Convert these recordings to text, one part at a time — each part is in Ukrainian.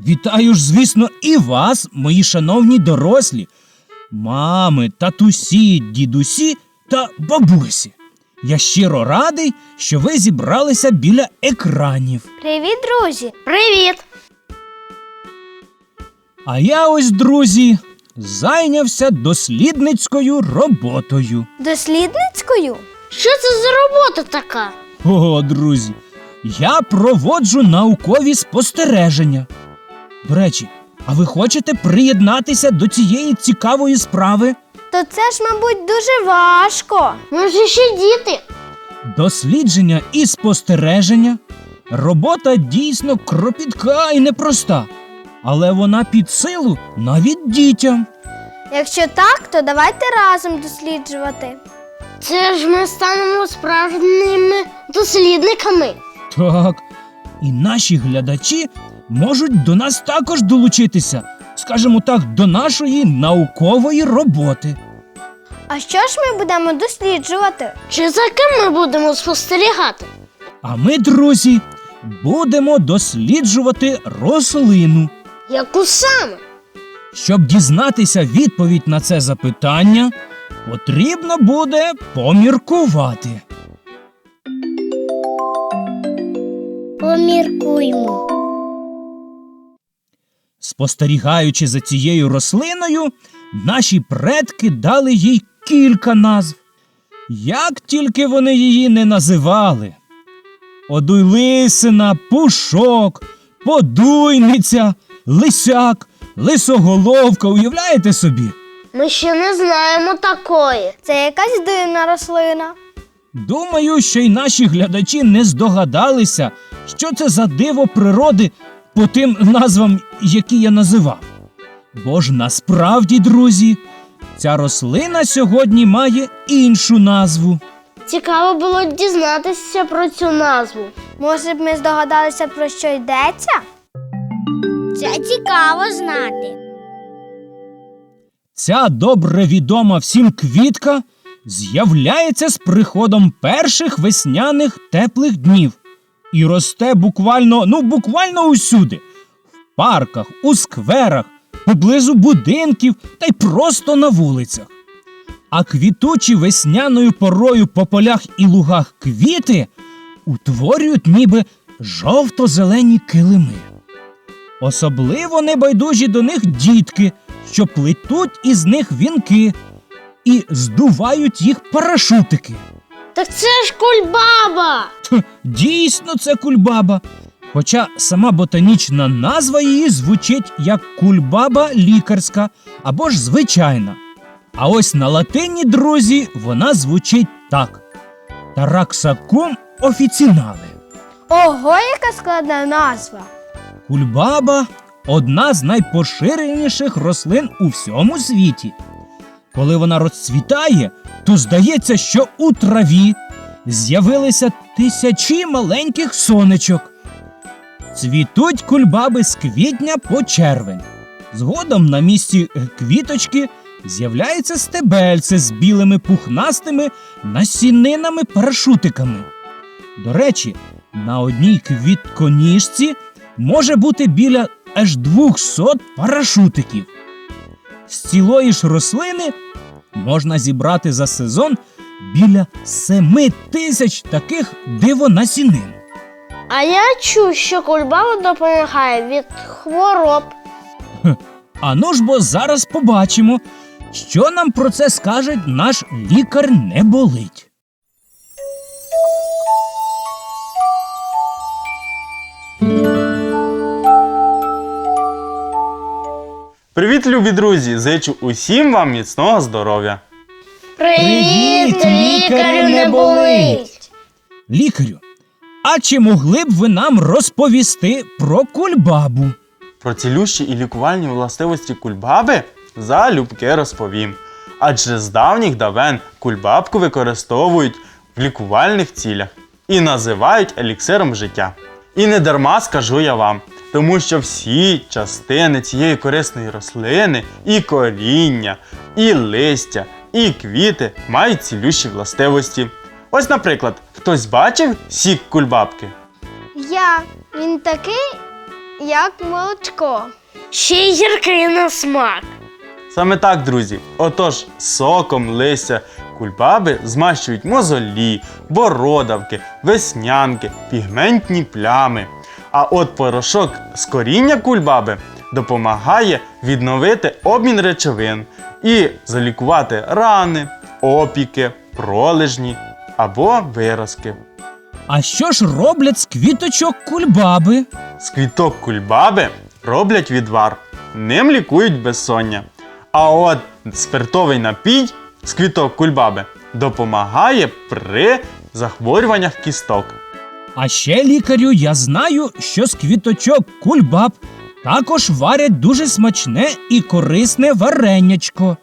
Вітаю ж, звісно, і вас, мої шановні дорослі, мами, татусі, дідусі та бабусі. Я щиро радий, що ви зібралися біля екранів. Привіт, друзі! Привіт! А я ось, друзі, зайнявся дослідницькою роботою. Дослідницькою? Що це за робота така? О, друзі, я проводжу наукові спостереження. До речі, а ви хочете приєднатися до цієї цікавої справи? То це ж, мабуть, дуже важко. Ми ж ще діти. Дослідження і спостереження. Робота дійсно кропітка і непроста, але вона під силу навіть дітям. Якщо так, то давайте разом досліджувати. Це ж ми станемо справжніми дослідниками. Так, і наші глядачі можуть до нас також долучитися, скажімо так, до нашої наукової роботи. А що ж ми будемо досліджувати? Чи за ким ми будемо спостерігати? А ми, друзі, будемо досліджувати рослину. Яку саме? Щоб дізнатися відповідь на це запитання, потрібно буде поміркувати. Поміркуймо. Спостерігаючи за цією рослиною, наші предки дали їй кілька назв. Як тільки вони її не називали. Одуйлисина, пушок, подуйниця, лисяк, лисоголовка, уявляєте собі? Ми ще не знаємо такої. Це якась дивна рослина. Думаю, що й наші глядачі не здогадалися, що це за диво природи по тим назвам, які я називав. Бо ж насправді, друзі, ця рослина сьогодні має іншу назву. Цікаво було дізнатися про цю назву. Може б ми здогадалися, про що йдеться? Це цікаво знати. Ця добре відома всім квітка з'являється з приходом перших весняних теплих днів і росте буквально, ну буквально усюди. В парках, у скверах, поблизу будинків та й просто на вулицях. А квітучі весняною порою по полях і лугах квіти утворюють ніби жовто-зелені килими. Особливо небайдужі до них дітки, що плетуть із них вінки і здувають їх парашутики. Так це ж кульбаба. Тх, Дійсно, це кульбаба. Хоча сама ботанічна назва її звучить як кульбаба лікарська або ж звичайна. А ось на латині, друзі, вона звучить так: Тараксакум офіцінале. Ого, яка складна назва. Кульбаба одна з найпоширеніших рослин у всьому світі. Коли вона розцвітає, то здається, що у траві з'явилися тисячі маленьких сонечок. Цвітуть кульбаби з квітня по червень. Згодом на місці е, квіточки з'являється стебельце з білими пухнастими насінинами парашутиками. До речі, на одній квітконіжці може бути біля аж 200 парашутиків. З цілої ж рослини можна зібрати за сезон біля семи тисяч таких дивонасінин. А я чув, що кульбаба допомагає від хвороб. Ану ж бо зараз побачимо, що нам про це скаже наш лікар не болить. Привіт, любі друзі! Зичу усім вам міцного здоров'я! Привіт, лікарю, не болить! Лікарю, а чи могли б ви нам розповісти про кульбабу? про цілющі і лікувальні властивості кульбаби залюбки розповім. Адже з давніх давен кульбабку використовують в лікувальних цілях і називають еліксиром життя. І не дарма скажу я вам, тому що всі частини цієї корисної рослини, і коріння, і листя, і квіти мають цілющі властивості. Ось, наприклад, хтось бачив сік кульбабки? Я. Він такий, як молочко. Ще й гіркий на смак. Саме так, друзі. Отож, соком листя кульбаби змащують мозолі, бородавки, веснянки, пігментні плями. А от порошок з коріння кульбаби допомагає відновити обмін речовин і залікувати рани, опіки, пролежні або виразки. А що ж роблять з квіточок кульбаби? З квіток кульбаби роблять відвар, ним лікують безсоння. А от спиртовий напій з квіток кульбаби допомагає при захворюваннях кісток. А ще лікарю я знаю, що з квіточок кульбаб також варять дуже смачне і корисне варенячко.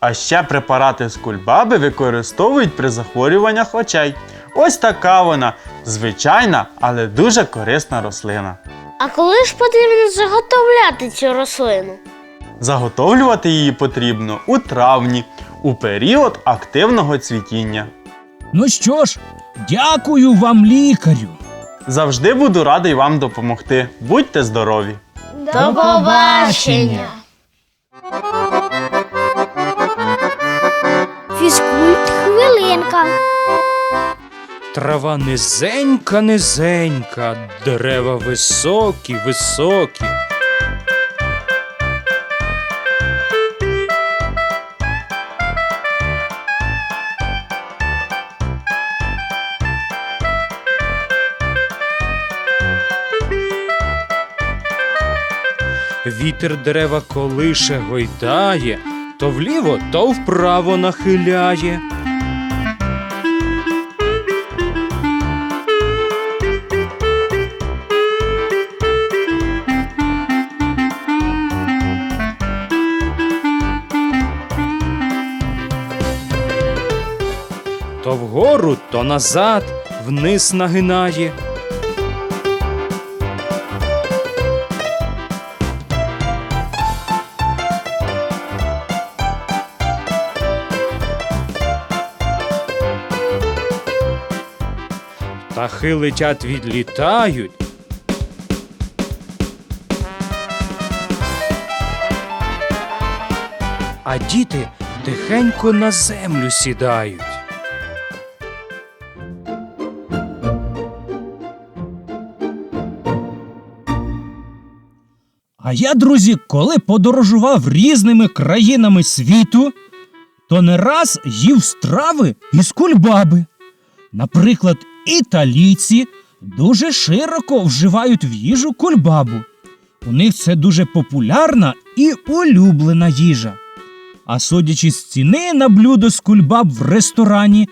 А ще препарати з кульбаби використовують при захворюваннях очей. Ось така вона звичайна, але дуже корисна рослина. А коли ж потрібно заготовляти цю рослину? Заготовлювати її потрібно у травні, у період активного цвітіння. Ну що ж, дякую вам, лікарю. Завжди буду радий вам допомогти. Будьте здорові! До побачення! Фізкульт хвилинка. Трава низенька, низенька, дерева високі, високі. Вітер дерева колише гойдає, то вліво, то вправо нахиляє. То вгору, то назад, вниз нагинає. Птахи летять відлітають. А діти тихенько на землю сідають. А я, друзі, коли подорожував різними країнами світу, то не раз їв страви із кульбаби. Наприклад, італійці дуже широко вживають в їжу кульбабу. У них це дуже популярна і улюблена їжа. А судячи з ціни на блюдо з кульбаб в ресторані,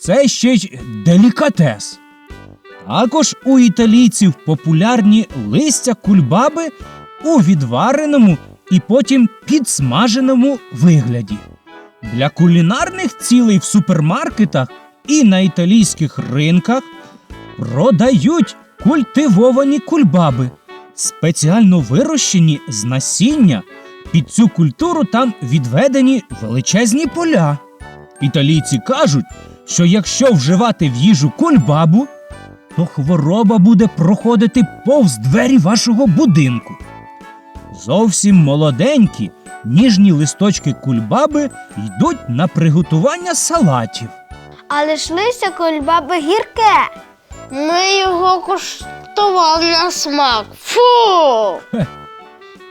це ще й делікатес. Також у італійців популярні листя кульбаби у відвареному і потім підсмаженому вигляді. Для кулінарних цілей в супермаркетах і на італійських ринках продають культивовані кульбаби, спеціально вирощені з насіння. Під цю культуру там відведені величезні поля. Італійці кажуть, що якщо вживати в їжу кульбабу, то хвороба буде проходити повз двері вашого будинку. Зовсім молоденькі, ніжні листочки кульбаби йдуть на приготування салатів. Але ж листя кульбаби гірке. Ми його куштували на смак. Фу.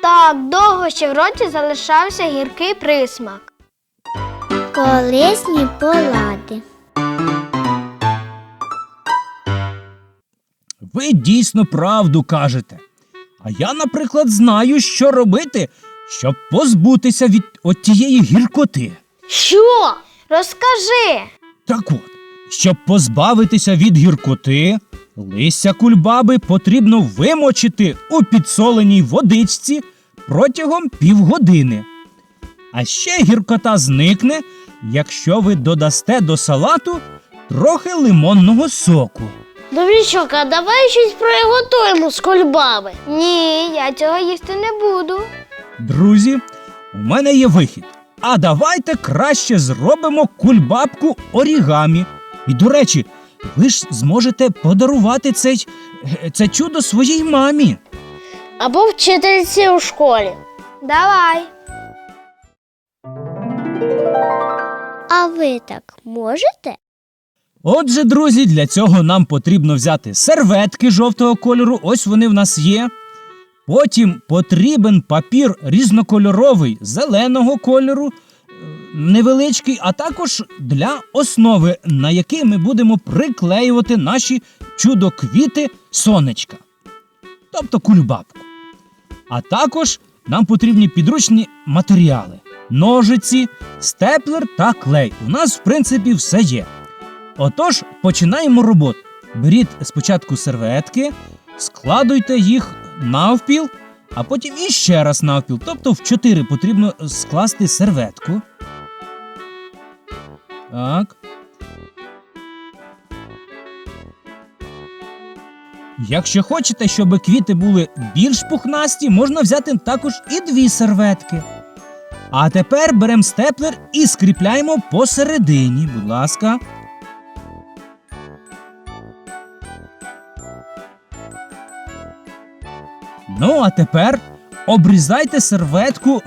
Так, довго ще в роті залишався гіркий присмак. Корисні полади. Ви дійсно правду кажете. А я, наприклад, знаю, що робити, щоб позбутися від отієї гіркоти. Що? Розкажи. Так от, щоб позбавитися від гіркоти, Листя кульбаби потрібно вимочити у підсоленій водичці протягом півгодини. А ще гіркота зникне, якщо ви додасте до салату трохи лимонного соку. Добрячок, а давай щось приготуємо з кульбаби. Ні, я цього їсти не буду. Друзі, у мене є вихід. А давайте краще зробимо кульбабку орігамі. І до речі, ви ж зможете подарувати цей, е, це чудо своїй мамі. Або вчительці у школі. Давай. А ви так можете? Отже, друзі, для цього нам потрібно взяти серветки жовтого кольору, ось вони в нас є. Потім потрібен папір різнокольоровий зеленого кольору, е, невеличкий, а також для основи, на який ми будемо приклеювати наші чудо-квіти сонечка, тобто кульбабку. А також нам потрібні підручні матеріали: ножиці, степлер та клей. У нас, в принципі, все є. Отож, починаємо роботу. Беріть спочатку серветки, складуйте їх навпіл, а потім іще раз навпіл. Тобто в чотири потрібно скласти серветку. Так. Якщо хочете, щоб квіти були більш пухнасті, можна взяти також і дві серветки. А тепер беремо степлер і скріпляємо посередині, будь ласка. Ну, а тепер обрізайте серветку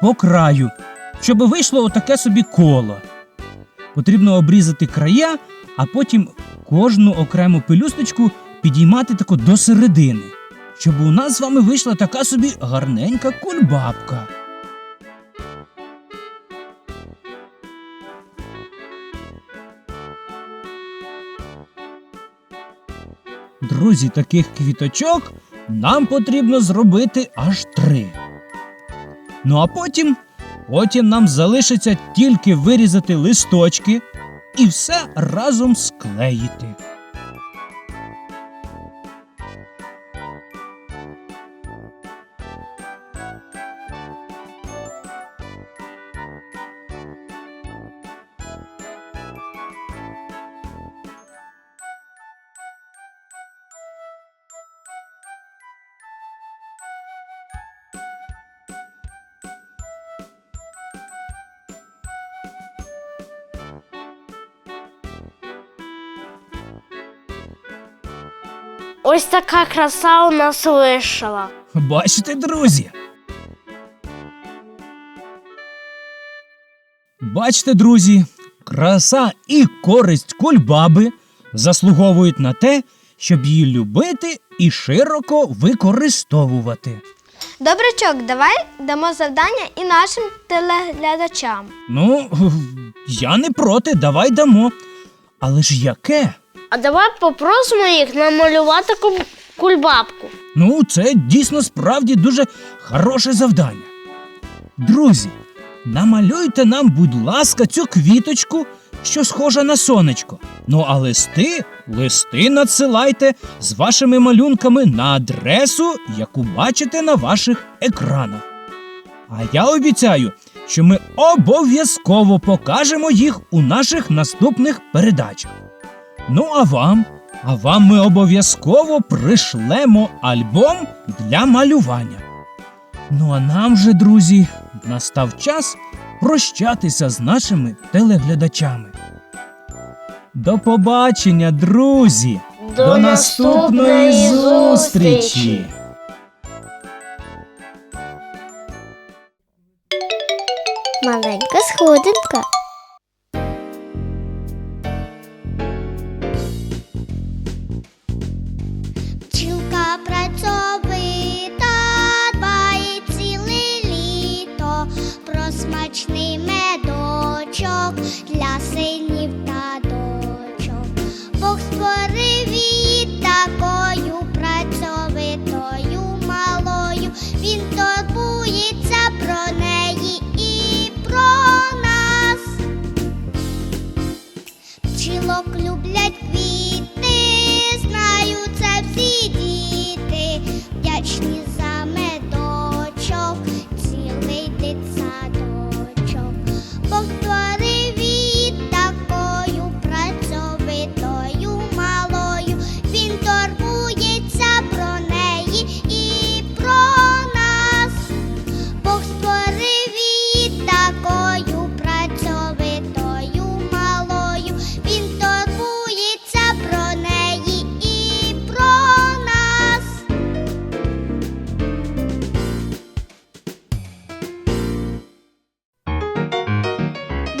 по краю, щоб вийшло отаке собі коло. Потрібно обрізати края, а потім кожну окрему пелюсточку підіймати тако до середини, щоб у нас з вами вийшла така собі гарненька кульбабка. Друзі, таких квіточок нам потрібно зробити аж три. Ну а потім, потім нам залишиться тільки вирізати листочки і все разом склеїти. Ось така краса у нас вийшла. Бачите, друзі? Бачите, друзі, краса і користь кульбаби заслуговують на те, щоб її любити і широко використовувати. Добрячок, давай дамо завдання і нашим телеглядачам. Ну, я не проти, давай дамо. Але ж яке? А давай попросимо їх намалювати кульбабку. Ну, це дійсно справді дуже хороше завдання. Друзі, намалюйте нам, будь ласка, цю квіточку, що схожа на сонечко. Ну а листи, листи надсилайте з вашими малюнками на адресу, яку бачите на ваших екранах. А я обіцяю, що ми обов'язково покажемо їх у наших наступних передачах. Ну а вам? А вам ми обов'язково пришлемо альбом для малювання. Ну а нам же, друзі, настав час прощатися з нашими телеглядачами. До побачення, друзі! До наступної зустрічі! Маленька сходинка. Про смачний медочок